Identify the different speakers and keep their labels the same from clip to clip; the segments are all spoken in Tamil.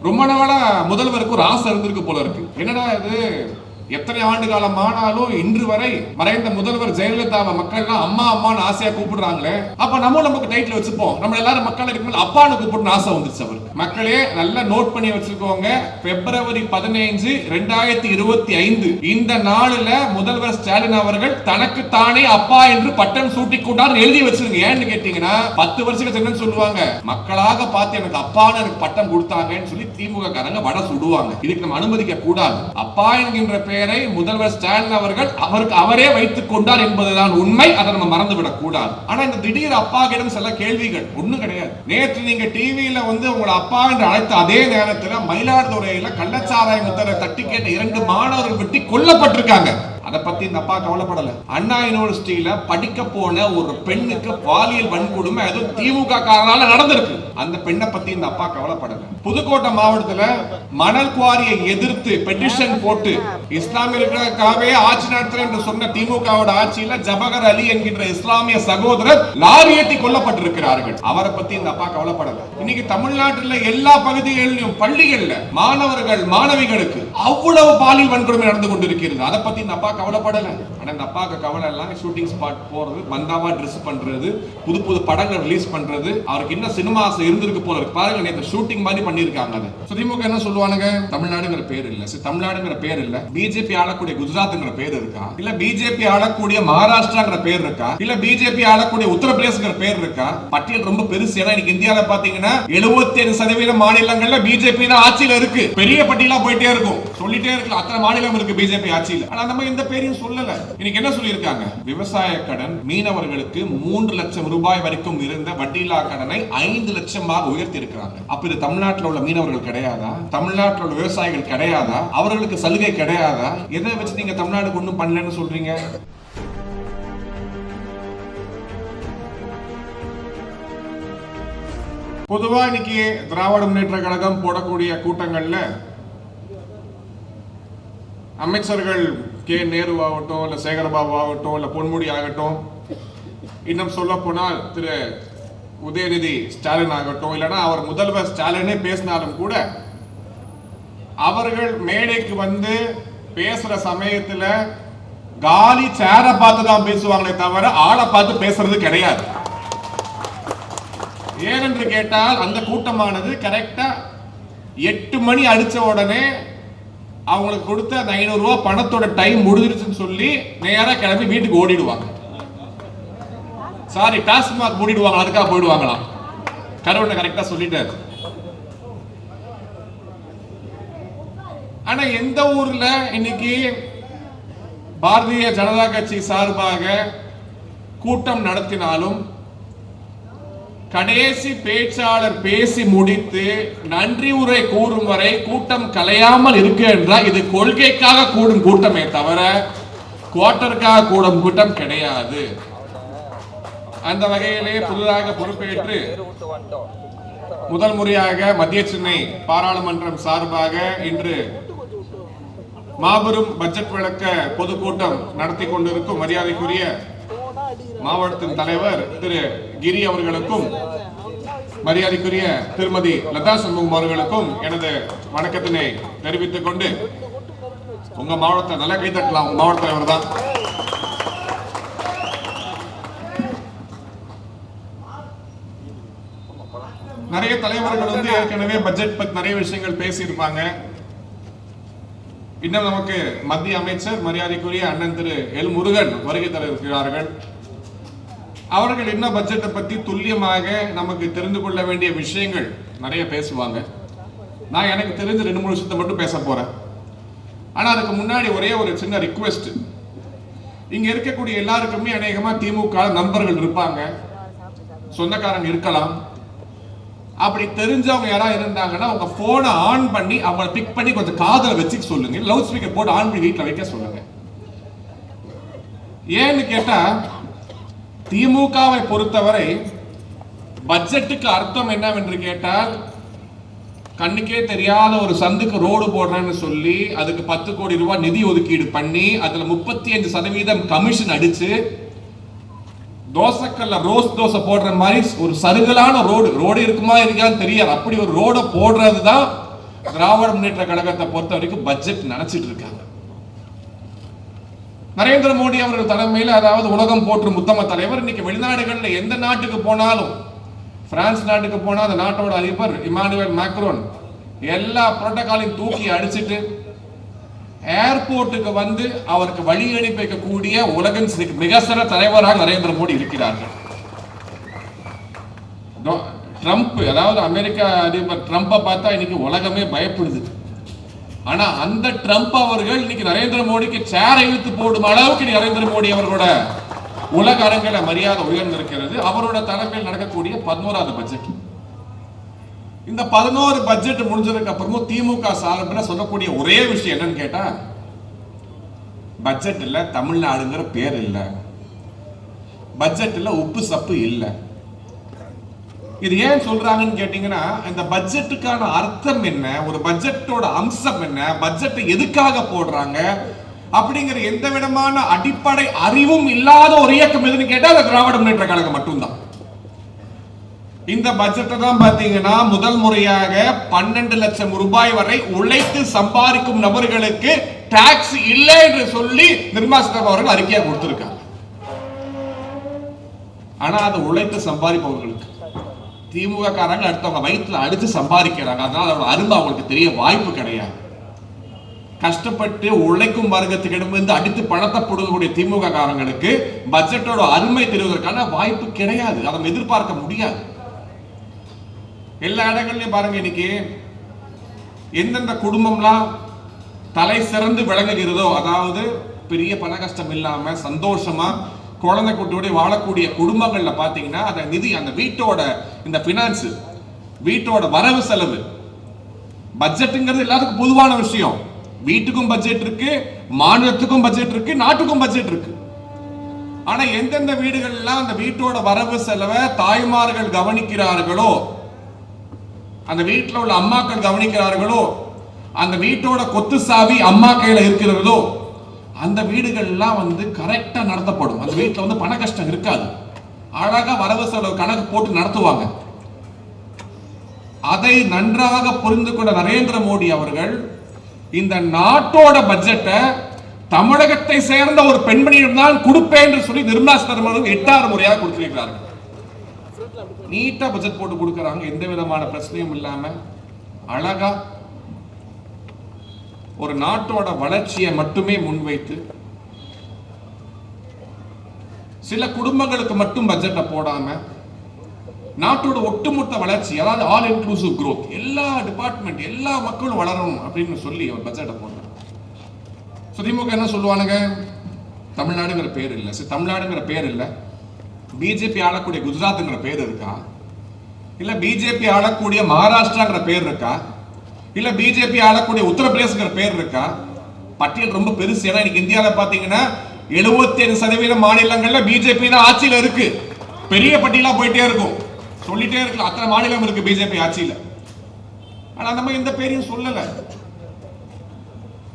Speaker 1: ரொம்ப நாளா முதல்வருக்கு ஒரு ஆசை இருந்திருக்கு போல இருக்கு. என்னடா இது? எத்தனை ஆண்டு காலம் ஆனாலும் இன்று வரை மறைந்த முதல்வர் ஜெயலலிதாவை மக்கள் எல்லாம் அம்மா அம்மான்னு ஆசையா கூப்பிடுறாங்களே. அப்ப நம்ம நமக்கு டைட்டில் வச்சுப்போம். நம்ம எல்லாரும் மக்கள் இருக்கும்போது அப்பான்னு கூப்பிடணும் ஆசை வந்துச்சு அவருக்கு. மக்களே நல்லா நோட் பண்ணி வச்சுக்கோங்க பிப்ரவரி பதினைஞ்சு ரெண்டாயிரத்தி இருபத்தி ஐந்து. இந்த நாளில் முதல்வர் ஸ்டாலின் அவர்கள் தனக்கு தானே அப்பா என்று பட்டம் சூட்டிக் கொண்டார் எழுதி வச்சிருங்க. ஏன்னு கேட்டீங்கன்னா பத்து வருஷத்துக்கு என்னன்னு சொல்லுவாங்க? மக்களாக பார்த்து எனக்கு அப்பான்னு எனக்கு பட்டம் கொடுத்தாங்கன்னு சொல்லி திமுக காரங்க வட சுடுவாங்க. இதுக்கு நம்ம அனுமதிக்க கூடாது. அப்பா என்கின்ற பெயரை முதல்வர் ஸ்டாலின் அவர்கள் அவருக்கு அவரே வைத்துக் கொண்டார் என்பதுதான் உண்மை. அதை நம்ம மறந்து விடக்கூடாது ஆனா இந்த திடீர் அப்பா கிடம் சில கேள்விகள். ஒண்ணும் கிடையாது. நேற்று நீங்க டிவியில வந்து உங்களை அப்பா என்று அழைத்த அதே நேரத்தில் மயிலாடுதுறையில கள்ளச்சாராய முத்தரை தட்டி கேட்ட இரண்டு மாணவர்கள் வெட்டி கொல்லப்பட்டிருக்காங்க. அதை பத்தி இந்த அப்பா கவலைப்படல. அண்ணா யூனிவர்சிட்டியில படிக்க போன ஒரு பெண்ணுக்கு பாலியல் வன்கொடுமை அது திமுக காரனால நடந்திருக்கு. அந்த பெண்ணை பத்தி இந்த அப்பா கவலைப்படல. புதுக்கோட்டை மாவட்டத்துல மணல் குவாரியை எதிர்த்து பெட்டிஷன் போட்டு இஸ்லாமியர்களுக்காகவே ஆட்சி நடத்துறேன் என்று சொன்ன திமுகவோட ஆட்சியில ஜபகர் அலி என்கின்ற இஸ்லாமிய சகோதரர் லாரி ஏற்றி கொல்லப்பட்டிருக்கிறார்கள். அவரை பத்தி இந்த அப்பா கவலைப்படல. இன்னைக்கு தமிழ்நாட்டில் எல்லா பகுதிகளிலும் பள்ளிகள்ல மாணவர்கள் மாணவிகளுக்கு அவ்வளவு பாலியல் வன்கொடுமை நடந்து கொண்டிருக்கிறது. அதை பத்தி இந்த அப்பா கவலைப்படலை. ஆனால் இந்த அப்பாவுக்கு கவலை எல்லாம் ஷூட்டிங் ஸ்பாட் போகிறது பந்தாவா ட்ரெஸ் பண்ணுறது புது புது படங்கள் ரிலீஸ் பண்ணுறது அவருக்கு இன்னும் சினிமா ஆசை இருந்திருக்கு போல இருக்கு. பாருங்க நேற்று ஷூட்டிங் மாதிரி பண்ணியிருக்காங்க அது. ஸோ திமுக என்ன சொல்லுவானுங்க? தமிழ்நாடுங்கிற பேர் இல்லை. சரி தமிழ்நாடுங்கிற பேர் இல்லை. பிஜேபி ஆளக்கூடிய குஜராத்ங்கிற பேர் இருக்கா? இல்லை பிஜேபி ஆளக்கூடிய மகாராஷ்டிராங்கிற பேர் இருக்கா? இல்லை பிஜேபி ஆளக்கூடிய உத்தரப்பிரதேசங்கிற பேர் இருக்கா? பட்டியல் ரொம்ப பெருசு. ஏன்னா இன்னைக்கு இந்தியாவில் பார்த்தீங்கன்னா எழுபத்தி ஏழு சதவீதம் மாநிலங்கள்ல பிஜேபி தான் ஆட்சியில் இருக்கு. பெரிய பட்டியலாக போயிட்டே இருக்கும். சொல்லிட்டே இருக்கலாம். அத்தனை மாநிலம் இருக்கு பிஜேபி ஆட்சியில். ஆனால் நம்ம இந்த பேரையும் சொல்லலை. இன்னைக்கு என்ன சொல்லியிருக்காங்க? விவசாய கடன் மீனவர்களுக்கு மூன்று லட்சம் ரூபாய் வரைக்கும் இருந்த வட்டியில்லா கடனை ஐந்து லட்சமாக உயர்த்தி இருக்கிறாங்க அப்ப இது தமிழ்நாட்டில் உள்ள மீனவர்கள் கிடையாதா? தமிழ்நாட்டில் உள்ள விவசாயிகள் கிடையாதா? அவர்களுக்கு சலுகை கிடையாதா? எதை வச்சு நீங்க தமிழ்நாடு ஒன்றும் பண்ணலன்னு சொல்றீங்க? பொதுவா இன்னைக்கு திராவிட முன்னேற்ற கழகம் போடக்கூடிய கூட்டங்கள்ல அமைச்சர்கள் கே நேரு ஆகட்டும் இல்ல சேகரபாபு ஆகட்டும் இல்லை பொன்முடி ஆகட்டும். இன்னும் சொல்ல போனால் திரு உதயநிதி ஸ்டாலின் ஆகட்டும் இல்லைன்னா அவர் முதல்வர் ஸ்டாலினே பேசினாலும் கூட அவர்கள் மேடைக்கு வந்து பேசுற சமயத்துல காலி சேரை பார்த்து தான் பேசுவாங்களே தவிர ஆளை பார்த்து பேசுறது கிடையாது. ஏனென்று கேட்டால் அந்த கூட்டமானது கரெக்டா எட்டு மணி அடிச்ச உடனே அவங்களுக்கு கொடுத்த அந்த ஐநூறுரூவா பணத்தோட டைம் முடிஞ்சிருச்சுன்னு சொல்லி நேராக கிளம்பி வீட்டுக்கு ஓடிடுவாங்க. சாரி டாஸ்மாக் மூடிடுவாங்க அதுக்காக போயிடுவாங்களாம் கருவனை கரெக்டா சொல்லிட்டாரு. ஆனா எந்த ஊர்ல இன்னைக்கு பாரதிய ஜனதா கட்சி சார்பாக கூட்டம் நடத்தினாலும் கடைசி பேச்சாளர் பேசி முடித்து நன்றி உரை கூறும் வரை கூட்டம் கலையாமல் இருக்கு என்றால் இது கொள்கைக்காக கூடும் கூட்டமே தவிர குவார்டருக்காக கூடும் கூட்டம் கிடையாது. அந்த வகையிலே புதிதாக பொறுப்பேற்று முதல் முறையாக மத்திய சென்னை பாராளுமன்றம் சார்பாக இன்று மாபெரும் பட்ஜெட் விளக்க பொதுக்கூட்டம் நடத்தி கொண்டிருக்கும் மரியாதைக்குரிய மாவட்டத்தின் தலைவர் திரு கிரி அவர்களுக்கும் மரியாதைக்குரிய திருமதி லதா சண்முகம் அவர்களுக்கும் எனது வணக்கத்தினை தெரிவித்துக் கொண்டு உங்க மாவட்டத்தை நல்லா கைத்தட்டலாம் உங்க மாவட்ட தலைவர் தான். நிறைய தலைவர்கள் வந்து ஏற்கனவே பட்ஜெட் பத்தி நிறைய விஷயங்கள் பேசியிருப்பாங்க. இன்னும் நமக்கு மத்திய அமைச்சர் மரியாதைக்குரிய அண்ணன் திரு எல் முருகன் வருகை தர இருக்கிறார்கள். அவர்கள் என்ன பட்ஜெட்டை பற்றி துல்லியமாக நமக்கு தெரிந்து கொள்ள வேண்டிய விஷயங்கள் நிறைய பேசுவாங்க. நான் எனக்கு தெரிஞ்ச ரெண்டு மூணு விஷயத்தை மட்டும் பேச போகிறேன் ஆனால் அதுக்கு முன்னாடி ஒரே ஒரு சின்ன ரிக்வெஸ்ட் இங்கே இருக்கக்கூடிய எல்லாருக்குமே அநேகமாக திமுக நண்பர்கள் இருப்பாங்க. சொந்தக்காரங்க இருக்கலாம். அப்படி தெரிஞ்சவங்க யாராவது இருந்தாங்கன்னா உங்க போனை ஆன் பண்ணி அவங்கள பிக் பண்ணி கொஞ்சம் காதல வச்சுக்க சொல்லுங்க. லவுட் ஸ்பீக்கர் போட்டு ஆன் பண்ணி வீட்டில் வைக்க சொல்லுங்க. ஏன்னு கேட்டா திமுகவை பொறுத்தவரை பட்ஜெட்டுக்கு அர்த்தம் என்னவென்று கேட்டால் கண்ணுக்கே தெரியாத ஒரு சந்துக்கு ரோடு போடுறேன்னு சொல்லி அதுக்கு பத்து கோடி ரூபாய் நிதி ஒதுக்கீடு பண்ணி அதுல முப்பத்தி அஞ்சு சதவீதம் கமிஷன் அடிச்சு தோசைக்கல்ல ரோஸ் தோசை போடுற மாதிரி ஒரு சருகலான ரோடு ரோடு இருக்குமா இருக்கான்னு தெரியாது. அப்படி ஒரு ரோடை போடுறது தான் திராவிட முன்னேற்ற கழகத்தை பொறுத்த வரைக்கும் பட்ஜெட் நினைச்சிட்டு இருக்காங்க. நரேந்திர மோடி அவர்கள் தலைமையில் அதாவது உலகம் போற்றும் உத்தம தலைவர். இன்னைக்கு வெளிநாடுகளில் எந்த நாட்டுக்கு போனாலும் பிரான்ஸ் நாட்டுக்கு போனால் அந்த நாட்டோட அதிபர் இமானுவேல் மேக்ரோன் எல்லா புரோட்டோகாலையும் தூக்கி அடிச்சிட்டு ஏர்போர்ட்டுக்கு வந்து அவருக்கு வழி அனுப்பி வைக்கக்கூடிய உலகின் மிக சிறந்த தலைவராக நரேந்திர மோடி இருக்கிறார்கள். ட்ரம்ப் அதாவது அமெரிக்க அதிபர் ட்ரம்ப்பை பார்த்தா இன்னைக்கு உலகமே பயப்படுது. ஆனா அந்த ட்ரம்ப் அவர்கள் இன்னைக்கு நரேந்திர மோடிக்கு சேரை இழுத்து போடும் அளவுக்கு நரேந்திர மோடி அவர்களோட உலக அரங்கில மரியாதை உயர்ந்திருக்கிறது. அவரோட தலைமையில் நடக்கக்கூடிய பதினோராவது பட்ஜெட் இந்த பதினோரு பட்ஜெட் முடிஞ்சதுக்கு அப்புறமும் திமுக சார்பில் சொல்லக்கூடிய ஒரே விஷயம் என்னன்னு கேட்டா பட்ஜெட் இல்ல தமிழ்நாடுங்கிற பேர் இல்ல. பட்ஜெட்டில் உப்பு சப்பு இல்லை. இது ஏன் சொல்றாங்கன்னு கேட்டீங்கன்னா இந்த பட்ஜெட்டுக்கான அர்த்தம் என்ன? ஒரு பட்ஜெட்டோட அம்சம் என்ன? பட்ஜெட்டை எதுக்காக போடுறாங்க? அப்படிங்கிற எந்த விதமான அடிப்படை அறிவும் இல்லாத ஒரு இயக்கம் எதுன்னு கேட்டா அது திராவிட முன்னேற்ற கழகம் மட்டும்தான். இந்த பட்ஜெட்டை தான் பாத்தீங்கன்னா முதல் முறையாக பன்னெண்டு லட்சம் ரூபாய் வரை உழைத்து சம்பாதிக்கும் நபர்களுக்கு டாக்ஸ் இல்லை என்று சொல்லி நிர்மலா சீதாராமன் அவர்கள் அறிக்கையாக கொடுத்திருக்காங்க. ஆனா அது உழைத்து சம்பாதிப்பவர்களுக்கு திமுக காரங்க அடுத்தவங்க வயிற்றுல அடித்து சம்பாதிக்கிறாங்க. அதனால அதோட அருமை அவங்களுக்கு தெரிய வாய்ப்பு கிடையாது. கஷ்டப்பட்டு உழைக்கும் வர்க்கத்துக்கிடமிருந்து அடித்து பணத்தை கொடுக்கக்கூடிய திமுக காரங்களுக்கு பட்ஜெட்டோட அருமை தெரிவதற்கான வாய்ப்பு கிடையாது. அதை எதிர்பார்க்க முடியாது. எல்லா இடங்கள்லையும் பாருங்க இன்னைக்கு எந்தெந்த குடும்பம்லாம் தலை சிறந்து விளங்குகிறதோ அதாவது பெரிய பண கஷ்டம் இல்லாம சந்தோஷமா குழந்தை குட்டியோடய வாழக்கூடிய குடும்பங்களில் பார்த்தீங்கன்னா அந்த நிதி அந்த வீட்டோட இந்த ஃபினான்ஸு வீட்டோட வரவு செலவு பட்ஜெட்டுங்கிறது எல்லாத்துக்கும் பொதுவான விஷயம். வீட்டுக்கும் பட்ஜெட் இருக்கு மாநிலத்துக்கும் பட்ஜெட் இருக்கு நாட்டுக்கும் பட்ஜெட் இருக்கு. ஆனா எந்தெந்த வீடுகள்லாம் அந்த வீட்டோட வரவு செலவை தாய்மார்கள் கவனிக்கிறார்களோ அந்த வீட்டில் உள்ள அம்மாக்கள் கவனிக்கிறார்களோ அந்த வீட்டோட கொத்து சாவி அம்மா கையில இருக்கிறதோ அந்த வீடுகள்லாம் வந்து கரெக்டாக நடத்தப்படும். அந்த வீட்டில் வந்து பண கஷ்டம் இருக்காது. அழகா வரவு செலவு கணக்கு போட்டு நடத்துவாங்க. அதை நன்றாக புரிந்து கொண்ட நரேந்திர மோடி அவர்கள் இந்த நாட்டோட பட்ஜெட்டை தமிழகத்தை சேர்ந்த ஒரு பெண்மணியிடம் தான் கொடுப்பேன் என்று சொல்லி நிர்மலா சீதாராமன் எட்டாறு முறையாக கொடுத்திருக்கிறார்கள். நீட்டா பட்ஜெட் போட்டு கொடுக்கறாங்க. எந்த விதமான பிரச்சனையும் இல்லாம அழகா ஒரு நாட்டோட வளர்ச்சியை மட்டுமே முன்வைத்து சில குடும்பங்களுக்கு மட்டும் பட்ஜெட்டை போடாம நாட்டோட ஒட்டுமொத்த வளர்ச்சி அதாவது ஆல் இன்க்ளூசிவ் குரோத் எல்லா டிபார்ட்மெண்ட் எல்லா மக்களும் வளரணும் அப்படின்னு சொல்லி அவர் பட்ஜெட்டை போட்டார். திமுக என்ன சொல்லுவானுங்க? தமிழ்நாடுங்கிற பேர் இல்லை. சரி தமிழ்நாடுங்கிற பேர் இல்லை. பிஜேபி ஆளக்கூடிய குஜராத்ங்கிற பேர் இருக்கா? இல்லை பிஜேபி ஆளக்கூடிய மகாராஷ்டிராங்கிற பேர் இருக்கா? இல்லை பிஜேபி ஆளக்கூடிய உத்தரப்பிரதேசங்கிற பேர் இருக்கா? பட்டியல் ரொம்ப பெருசு. ஏன்னா இன்னைக்கு இந்தியாவில் பார்த்தீங்கன்னா எழுபத்தி ஏழு சதவீத மாநிலங்களில் பிஜேபி தான் ஆட்சியில இருக்கு. பெரிய பட்டியலாக போயிட்டே இருக்கும். சொல்லிட்டே இருக்கலாம். அத்தனை மாநிலம் இருக்கு பிஜேபி ஆட்சியில. அந்த நம்ம எந்த பேரையும் சொல்லலை.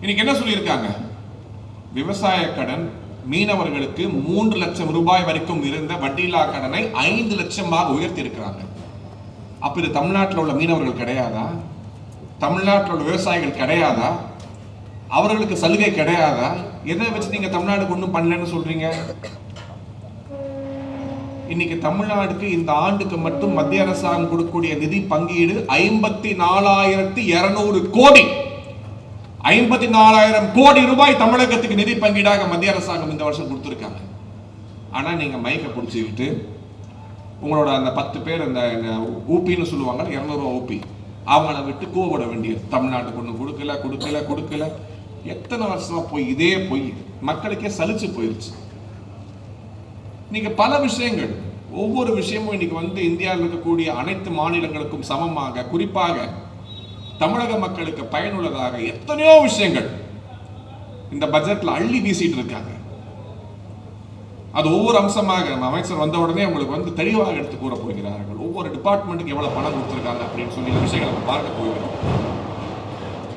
Speaker 1: இன்னைக்கு என்ன சொல்லியிருக்காங்க? விவசாய கடன் மீனவர்களுக்கு மூன்று லட்சம் ரூபாய் வரைக்கும் இருந்த வட்டியில்லா கடனை ஐந்து லட்சமாக உயர்த்தி இருக்கிறாங்க அப்ப இது தமிழ்நாட்டில் உள்ள மீனவர்கள் கிடையாதா? தமிழ்நாட்டோட விவசாயிகள் கிடையாதா? அவர்களுக்கு சலுகை கிடையாதா? எதை வச்சு நீங்க தமிழ்நாடுக்கு ஒன்றும் பண்ணலன்னு சொல்றீங்க? இன்னைக்கு தமிழ்நாடுக்கு இந்த ஆண்டுக்கு மட்டும் மத்திய அரசாங்கம் கொடுக்கக்கூடிய நிதி பங்கீடு ஐம்பத்தி நாலாயிரத்தி இருநூறு கோடி. ஐம்பத்தி நாலாயிரம் கோடி ரூபாய் தமிழகத்துக்கு நிதி பங்கீடாக மத்திய அரசாங்கம் இந்த வருஷம் கொடுத்துருக்காங்க. ஆனா நீங்க மைக்கை பிடிச்சிக்கிட்டு உங்களோட அந்த பத்து பேர் அந்த இந்த ஊப்பின்னு சொல்லுவாங்க இரநூறுவா ஊப்பி அவங்கள விட்டு கூவப்பட வேண்டியது. தமிழ்நாட்டுக்கு ஒன்று கொடுக்கல கொடுக்கல கொடுக்கல. எத்தனை வருஷமா போய் இதே போய் மக்களுக்கே சலிச்சு போயிருச்சு. இன்னைக்கு பல விஷயங்கள் ஒவ்வொரு விஷயமும் இன்னைக்கு வந்து இந்தியாவில் இருக்கக்கூடிய அனைத்து மாநிலங்களுக்கும் சமமாக குறிப்பாக தமிழக மக்களுக்கு பயனுள்ளதாக எத்தனையோ விஷயங்கள் இந்த பட்ஜெட்ல அள்ளி வீசிட்டு இருக்காங்க. அது ஒவ்வொரு அம்சமாக நம்ம அமைச்சர் வந்த உடனே உங்களுக்கு வந்து தெளிவாக எடுத்து கூற போகிறார்கள். ஒவ்வொரு டிபார்ட்மெண்ட்டுக்கு எவ்வளவு பணம் கொடுத்துருக்காங்க அப்படின்னு சொல்லி விஷயங்களை நம்ம பார்க்க போகிறோம்.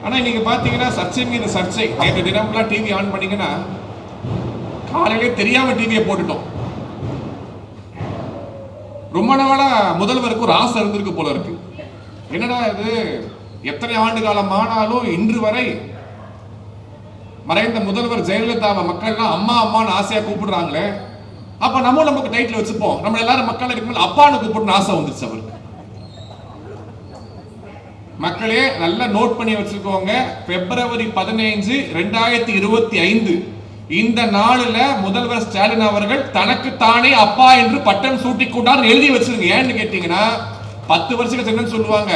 Speaker 1: ஆனா நீங்க பாத்தீங்கன்னா சர்ச்சை மீது சர்ச்சை. நேற்று தினம்லாம் டிவி ஆன் பண்ணீங்கன்னா காலையிலே தெரியாம டிவியை போட்டுட்டோம். ரொம்ப நாளா முதல்வருக்கு ஒரு ஆசை இருந்திருக்கு போல இருக்கு. என்னடா இது? எத்தனை ஆண்டு காலம் ஆனாலும் இன்று வரை மறைந்த முதல்வர் ஜெயலலிதாவை மக்கள்லாம் அம்மா அம்மான்னு ஆசையா கூப்பிடுறாங்களே. அப்ப நம்ம நமக்கு டைட்டில் வச்சுப்போம். நம்ம எல்லாரும் மக்கள் இருக்கும்போது அப்பான்னு கூப்பிடணும் ஆசை வந்துச்சு அவருக்கு. மக்களே நல்லா நோட் பண்ணி வச்சுக்கோங்க பிப்ரவரி பதினைஞ்சு ரெண்டாயிரத்தி இருபத்தி ஐந்து. இந்த நாளில் முதல்வர் ஸ்டாலின் அவர்கள் தனக்கு தானே அப்பா என்று பட்டம் சூட்டி கொண்டார் எழுதி வச்சிருங்க. ஏன்னு கேட்டீங்கன்னா பத்து வருஷத்துக்கு என்னன்னு சொல்லுவாங்க.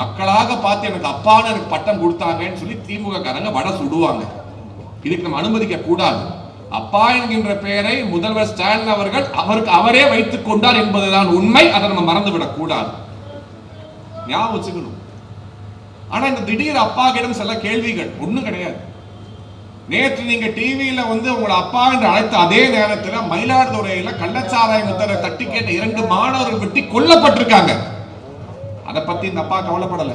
Speaker 1: மக்களாக பார்த்து எனக்கு அப்பான்னு எனக்கு பட்டம் கொடுத்தாங்கன்னு சொல்லி திமுக காரங்க வடை சுடுவாங்க. இதுக்கு நம்ம அனுமதிக்க கூடாது. அப்பா என்கின்ற பெயரை முதல்வர் ஸ்டாலின் அவர்கள் அவருக்கு அவரே வைத்துக் கொண்டார் என்பதுதான் உண்மை. அதை நம்ம மறந்துவிடக் கூடாது. ஞாபகம் வச்சுக்கணும். ஆனா இந்த திடீர் அப்பாக்கிடம் சில கேள்விகள். ஒண்ணும் கிடையாது. நேற்று நீங்க டிவியில வந்து உங்களை அப்பா என்று அழைத்த அதே நேரத்தில் மயிலாடுதுறையில கள்ளச்சாராயம் வித்தரை தட்டி கேட்ட இரண்டு மாணவர்கள் வெட்டி கொல்லப்பட்டிருக்காங்க. அதை பத்தி இந்த அப்பா கவலைப்படல.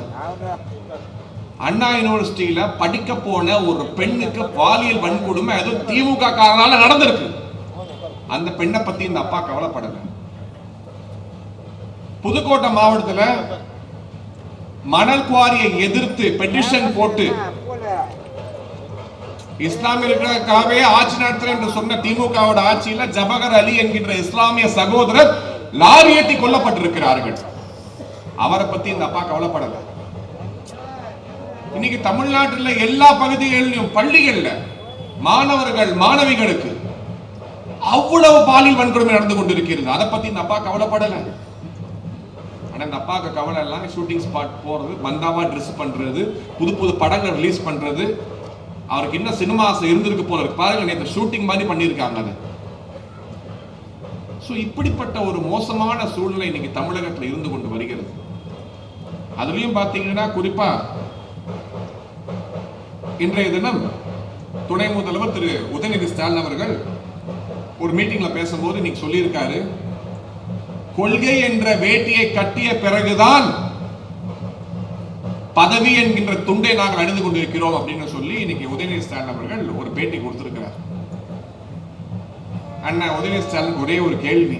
Speaker 1: அண்ணா யூனிவர்சிட்டியில படிக்க போன ஒரு பெண்ணுக்கு பாலியல் வன்கொடுமை அதுவும் திமுக காரனால நடந்திருக்கு. அந்த பெண்ணை பத்தி இந்த அப்பா கவலைப்படல. புதுக்கோட்டை மாவட்டத்தில் மணல் குவாரியை எதிர்த்து பெட்டிஷன் போட்டு இஸ்லாமியர்களுக்காகவே ஆட்சி நடத்துறேன் என்று சொன்ன திமுகவோட ஆட்சியில ஜபகர் அலி என்கின்ற இஸ்லாமிய சகோதரர் லாரி ஏற்றி கொல்லப்பட்டிருக்கிறார்கள். அவரை பத்தி இந்த அப்பா கவலைப்படலை. இன்னைக்கு தமிழ்நாட்டில் எல்லா பகுதிகளிலும் பள்ளிகள்ல மாணவர்கள் மாணவிகளுக்கு அவ்வளவு பாலியல் வன்கொடுமை நடந்து கொண்டிருக்கிறது. அதை பத்தி இந்த அப்பா கவலைப்படல. ஆனா இந்த அப்பாவுக்கு கவலை எல்லாம் ஷூட்டிங் ஸ்பாட் போறது பந்தாவா ட்ரெஸ் பண்றது புது புது படங்கள் ரிலீஸ் பண்றது. அவருக்கு இன்னும் சினிமா ஆசை இருந்திருக்கு போல இருக்கு. பாருங்க நேற்று ஷூட்டிங் மாதிரி பண்ணியிருக்காங்க அதை. ஸோ இப்படிப்பட்ட ஒரு மோசமான சூழ்நிலை இன்னைக்கு தமிழகத்தில் இருந்து கொண்டு வருகிறது. அதுலேயும் பார்த்தீங்கன்னா குறிப்பாக இன்றைய தினம் துணை முதல்வர் திரு உதயநிதி ஸ்டாலின் அவர்கள் ஒரு மீட்டிங்ல பேசும்போது இன்னைக்கு சொல்லியிருக்காரு கொள்கை என்ற வேட்டியை கட்டிய பிறகுதான் பதவி என்கின்ற துண்டை நாங்கள் அணிந்து கொண்டிருக்கிறோம் அப்படின்னு சொல்லி இன்னைக்கு உதயநிதி ஸ்டாலின் அவர்கள் ஒரு பேட்டி கொடுத்திருக்கிறார். அண்ணா உதயநிதி ஸ்டாலின் ஒரே ஒரு கேள்வி.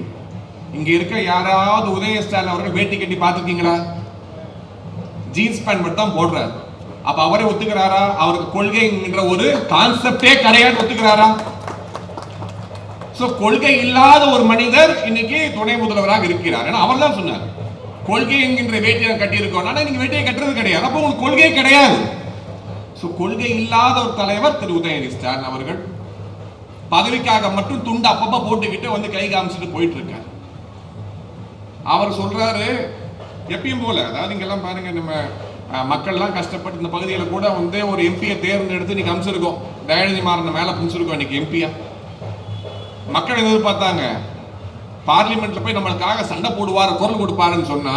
Speaker 1: இங்க இருக்க யாராவது உதயநிதி ஸ்டாலின் அவர்கள் வேட்டி கட்டி பார்த்துருக்கீங்களா? ஜீன்ஸ் பேண்ட் மட்டும் தான் போடுறாரு. அப்ப அவரே ஒத்துக்கிறாரா? அவருக்கு கொள்கைங்கிற ஒரு கான்செப்டே கிடையாது ஒத்துக்கிறாரா? சோ கொள்கை இல்லாத ஒரு மனிதர் இன்னைக்கு துணை முதல்வராக இருக்கிறார். ஏன்னா அவர் தான் சொன்னார். கொள்கை என்கின்ற வேட்டியை கட்டியிருக்கோம். ஆனா நீங்க வேட்டியை கட்டுறது கிடையாது. அப்போ உங்களுக்கு கொள்கை கிடையாது. சோ கொள்கை இல்லாத ஒரு தலைவர் திரு உதயநிதி ஸ்டாலின் அவர்கள் பதவிக்காக மட்டும் துண்டு அப்பப்ப போட்டுக்கிட்டு வந்து கை காமிச்சிட்டு போயிட்டு இருக்காரு அவர் சொல்றாரு எப்பயும் போல அதாவது இங்கெல்லாம் பாருங்க நம்ம மக்கள்லாம் கஷ்டப்பட்டு இந்த பகுதியில் கூட வந்து ஒரு எம்பியை தேர்ந்தெடுத்து இன்னைக்கு அமைச்சிருக்கோம் தயாநிதி மாறன் மேலே பிடிச்சிருக்கோம் இன்னைக்கு எம்பியா மக்கள் எதிர்பார்த்தாங்க? பார்லிமெண்ட்ல போய் நம்மளுக்காக சண்டை போடுவார் குரல் கொடுப்பாருன்னு சொன்னா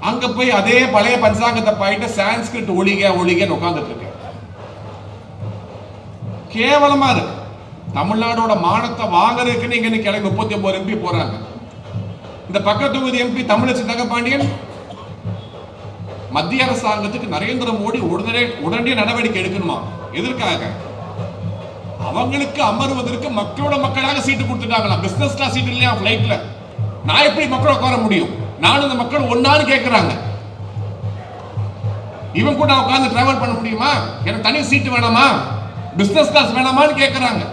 Speaker 1: அங்க போய் அதே பழைய பஞ்சாங்கத்தை பாயிட்டு சான்ஸ்கிரிட் ஒழிக ஒழிகன்னு உட்காந்துட்டு இருக்கு கேவலமா இருக்கு. தமிழ்நாடோட மானத்தை வாங்குறதுக்கு நீங்க இன்னைக்கு முப்பத்தி ஒன்பது எம்பி போறாங்க. இந்த பக்கத்து தொகுதி எம்பி தமிழச்சி தங்கபாண்டியன் மத்திய அரசாங்கத்துக்கு நரேந்திர மோடி உடனே உடனே நடவடிக்கை எடுக்கணுமா? எதற்காக? அவங்களுக்கு அமருவதற்கு மக்களோட மக்களாக சீட்டு கொடுத்துட்டாங்களா? பிசினஸ் கிளாஸ் சீட் இல்லையா ஃபிளைட்ல நான் எப்படி மக்கள் உட்கார முடியும்? நானும் இந்த மக்கள் ஒன்னான்னு கேட்கிறாங்க இவன் கூட உட்கார்ந்து டிராவல் பண்ண முடியுமா? எனக்கு தனி சீட்டு வேணாமா? பிசினஸ் கிளாஸ் வேணாமான்னு கேட்கிறாங்க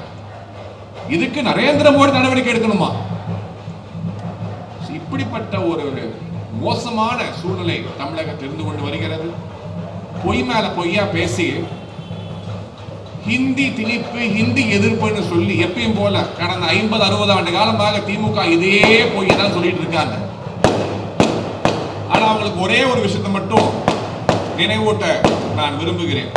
Speaker 1: இதுக்கு நரேந்திர மோடி நடவடிக்கை எடுக்கணுமா? இப்படிப்பட்ட ஒரு மோசமான சூழ்நிலை தமிழகத்தில் இருந்து கொண்டு வருகிறது. பொய் மேல பொய்யா பேசி ஹிந்தி திணிப்பு ஹிந்தி எதிர்ப்புன்னு சொல்லி எப்பயும் போல கடந்த ஐம்பது அறுபது ஆண்டு காலமாக திமுக இதே பொய் தான் சொல்லிட்டு இருக்காங்க. ஆனா அவங்களுக்கு ஒரே ஒரு விஷயத்தை மட்டும் நினைவூட்ட நான் விரும்புகிறேன்.